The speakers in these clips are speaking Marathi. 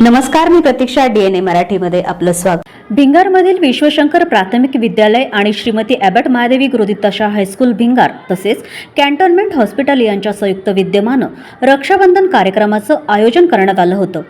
नमस्कार मी प्रतीक्षा डीएनए मराठीमध्ये आपलं स्वागत. भिंगारमधील विश्वशंकर प्राथमिक विद्यालय आणि श्रीमती अॅबट महादेवी गुरुदित्ताशा हायस्कूल भिंगार तसेच कॅन्टोन्मेंट हॉस्पिटल यांच्या संयुक्त विद्यमानं रक्षाबंधन कार्यक्रमाचं आयोजन करण्यात आलं होतं.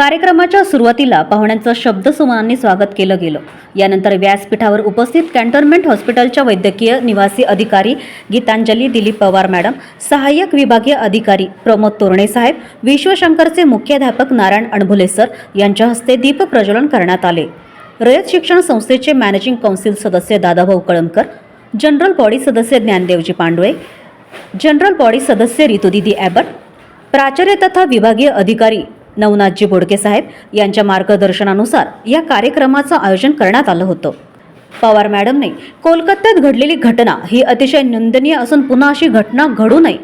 कार्यक्रमाच्या सुरुवातीला पाहुण्यांचं शब्दसुमनांनी स्वागत केलं गेलं. यानंतर व्यासपीठावर उपस्थित कॅन्टोन्मेंट हॉस्पिटलच्या वैद्यकीय निवासी अधिकारी गीतांजली दिलीप पवार मॅडम सहाय्यक विभागीय अधिकारी प्रमोद तोरणे साहेब विश्वशंकरचे मुख्याध्यापक नारायण अणभुले सर यांच्या हस्ते दीप प्रज्वलन करण्यात आले. रयत शिक्षण संस्थेचे मॅनेजिंग कौन्सिल सदस्य दादाभाऊ कळमकर जनरल बॉडी सदस्य ज्ञानदेवजी पांडवे जनरल बॉडी सदस्य ऋतुदिदी ॲबट प्राचार्य तथा विभागीय अधिकारी नवनाथजी बोडके साहेब यांच्या मार्गदर्शनानुसार या कार्यक्रमाचं आयोजन करण्यात आलं होतं. पवार मॅडमने कोलकात्यात घडलेली घटना ही अतिशय निंदनीय असून पुन्हा अशी घटना घडू नये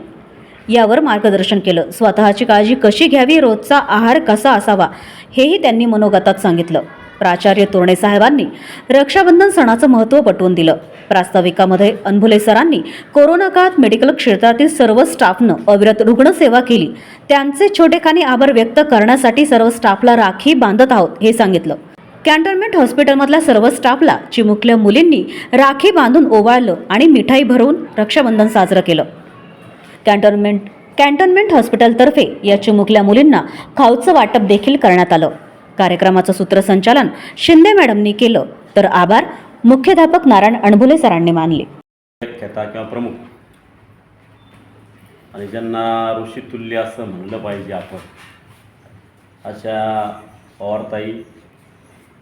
यावर मार्गदर्शन केलं. स्वतःची काळजी कशी घ्यावी रोजचा आहार कसा असावा हेही त्यांनी मनोगतात सांगितलं. प्राचार्य तोरणे साहेबांनी रक्षाबंधन सणाचं महत्त्व पटवून दिलं. प्रास्ताविकामध्ये अनभुले सरांनी कोरोना काळात मेडिकल क्षेत्रातील सर्व स्टाफनं अविरत रुग्णसेवा केली. त्यांचे छोटेखानी आभार व्यक्त करण्यासाठी सर्व स्टाफला राखी बांधत आहोत हे सांगितलं. कॅन्टोन्मेंट हॉस्पिटलमधल्या सर्व स्टाफला चिमुकल्या मुलींनी राखी बांधून ओवाळलं आणि मिठाई भरवून रक्षाबंधन साजरं केलं. कॅन्टोन्मेंट कॅन्टोन्मेंट हॉस्पिटलतर्फे या चिमुकल्या मुलींना खाऊचं वाटप देखील करण्यात आलं. कार्यक्रमाचं सूत्रसंचालन शिंदे मॅडमनी केलं. तर आभार मुख्याध्यापक नारायण अणभुले सरांनी मानले. किंवा प्रमुख. आणि ज्यांना ऋषितुल्य असं म्हणलं पाहिजे आपण अशा पवारताई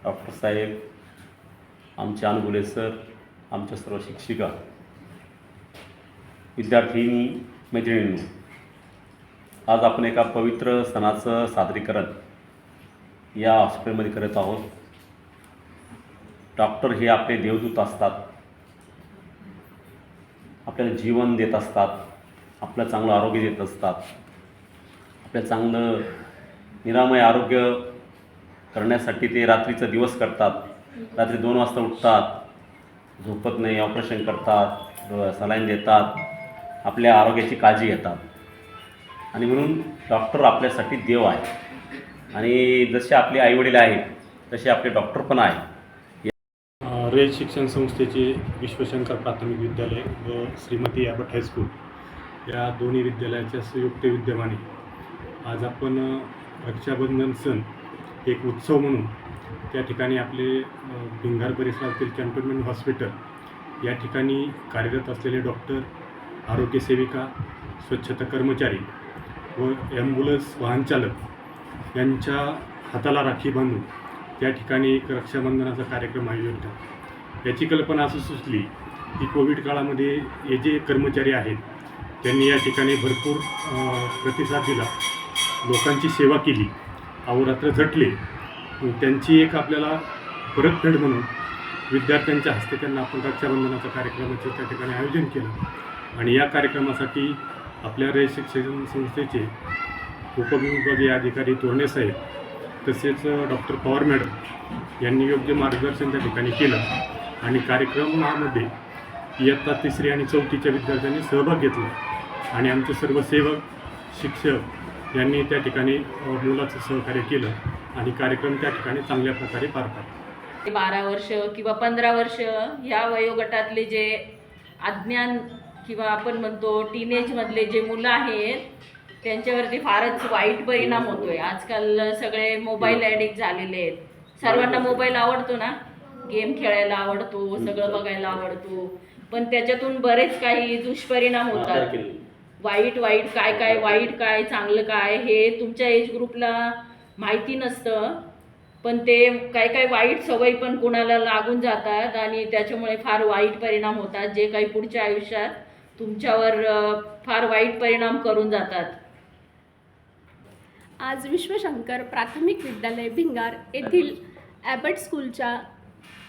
डॉक्टर साहेब आमचे अनुभुले सर आमच्या सर्व शिक्षिका विद्यार्थिनी मैत्रिणींनो आज आपण एका पवित्र सणाचं सादरीकरण या हॉस्पिटलमध्ये करत आहोत. डॉक्टर हे आपले देवदूत असतात. आपल्याला जीवन देत असतात. आपलं चांगलं आरोग्य देत असतात. आपलं चांगलं निरामय आरोग्य करण्यासाठी ते रात्रीचा दिवस करतात. रात्री दोन वाजता उठतात. झोपत नाही ऑपरेशन करतात सलाईन देतात. आपल्या आरोग्याची काळजी घेतात. आणि म्हणून डॉक्टर आपल्यासाठी देव आहे. आणि जसे आपले आईवडील आहेत तसे आपले डॉक्टर पण आहे रेल शिक्षण संस्थेचे विश्वशंकर प्राथमिक विद्यालय व श्रीमती ॲबट हायस्कूल या दोन्ही विद्यालयाच्या संयुक्त विद्यमाने आज आपण रक्षाबंधन सण एक उत्सव म्हणून त्या ठिकाणी आपले भिंगार परिसरातील कॅन्टोन्मेंट हॉस्पिटल या ठिकाणी कार्यरत असलेले डॉक्टर आरोग्य सेविका स्वच्छता कर्मचारी व ॲम्ब्युलन्स वाहनचालक यांच्या हाताला राखी बांधून त्या ठिकाणी एक रक्षाबंधनाचा कार्यक्रम आयोजित होता. याची कल्पना असं सुचली की कोविड काळामध्ये हे जे कर्मचारी आहेत त्यांनी या ठिकाणी भरपूर प्रतिसाद दिला. लोकांची सेवा केली. अहोरात्र झटले. त्यांची एक आपल्याला परतफेड म्हणून विद्यार्थ्यांच्या हस्ते त्यांना आपण रक्षाबंधनाचा कार्यक्रमाचं त्या ठिकाणी आयोजन केलं. आणि या कार्यक्रमासाठी आपल्या रे शिक्षण संस्थेचे उपविभागीय अधिकारी तोरणे साहेब तसेच डॉक्टर पवार मॅडम यांनी योग्य मार्गदर्शन त्या ठिकाणी केलं आणि कार्यक्रमामध्ये इयत्ता तिसरी आणि चौथीच्या विद्यार्थ्यांनी सहभाग घेतला आणि आमचे सर्व सेवक शिक्षक यांनी त्या ठिकाणी मुलाचं सहकार्य केलं आणि कार्यक्रम त्या ठिकाणी चांगल्या प्रकारे पार पाडला. बारा वर्ष किंवा पंधरा वर्ष ह्या वयोगटातले जे अज्ञान किंवा आपण म्हणतो टीनेजमधले जे मुलं आहेत त्यांच्यावरती फारच वाईट परिणाम होतोय. आजकाल सगळे मोबाईल ॲडिक्ट झालेले आहेत. सर्वांना मोबाईल आवडतो ना? गेम खेळायला आवडतो सगळं बघायला आवडतो. पण त्याच्यातून बरेच काही दुष्परिणाम होतात. वाईट वाईट काय काय वाईट काय चांगलं काय हे तुमच्या एज ग्रुपला माहिती नसतं. पण ते काय काय वाईट सवयी पण कुणाला लागून जातात आणि त्याच्यामुळे फार वाईट परिणाम होतात. जे काही पुढच्या आयुष्यात तुमच्यावर फार वाईट परिणाम करून जातात. आज विश्वशंकर प्राथमिक विद्यालय भिंगार येथील ॲबट स्कूलच्या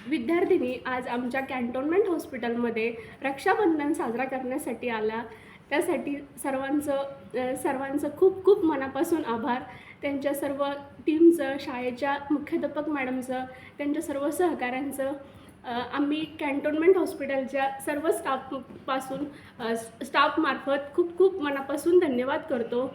विद्यार्थिनी आज आमच्या कॅन्टोन्मेंट हॉस्पिटलमध्ये रक्षाबंधन साजरा करण्यासाठी आल्या त्यासाठी सर्वांचं सर्वांचं खूप खूप मनापासून आभार. त्यांच्या सर्व टीमचं शाळेच्या मुख्याध्यापक मॅडमचं त्यांच्या सर्व सहकाऱ्यांचं आम्ही कॅन्टोन्मेंट हॉस्पिटलच्या सर्व स्टाफपासून स्टाफमार्फत खूप खूप मनापासून धन्यवाद करतो.